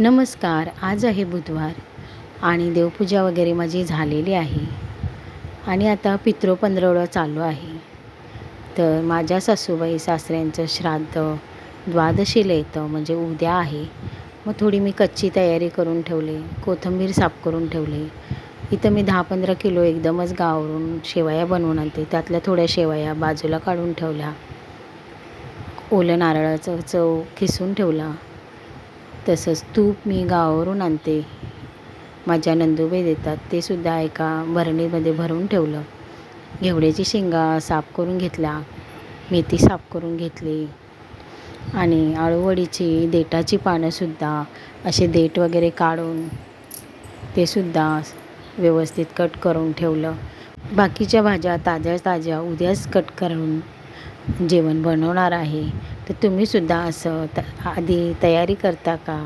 नमस्कार आज आहे बुधवार आणि देवपूजा वगैरे माझी झालेली आहे. आणि आता पितृ पंधरवडा चालू आहे. तर माझ्या सासूबाई सासऱ्यांचं श्राद्ध द्वादशीला येतं म्हणजे उद्या आहे. मग थोडी मी कच्ची तयारी करून ठेवले कोथिंबीर साफ करून ठेवले. इथं मी दहा पंधरा किलो एकदमच गावावरून शेवया बनवून आणते. त्यातल्या थोड्या शेवया बाजूला काढून ठेवल्या. ओलं नारळाचं चव खिसून ठेवला. तसंच तूप मी गावावरून आणते. माझ्या नंदुबाई देतात ते सुद्धा एका भरणीमध्ये भरून ठेवलं. घेवड्याची शेंगा साफ करून घेतल्या. मेथी साफ करून घेतली. आणि आळूवडीची देठाची पानंसुद्धा असे देठ वगैरे काढून ते सुद्धा व्यवस्थित कट करून ठेवलं. बाकीच्या भाज्या ताज्या ताज्या उद्याच कट करून जेवण बनवणार आहे. तर तुम्हीसुद्धा असं त आधी तयारी करता का?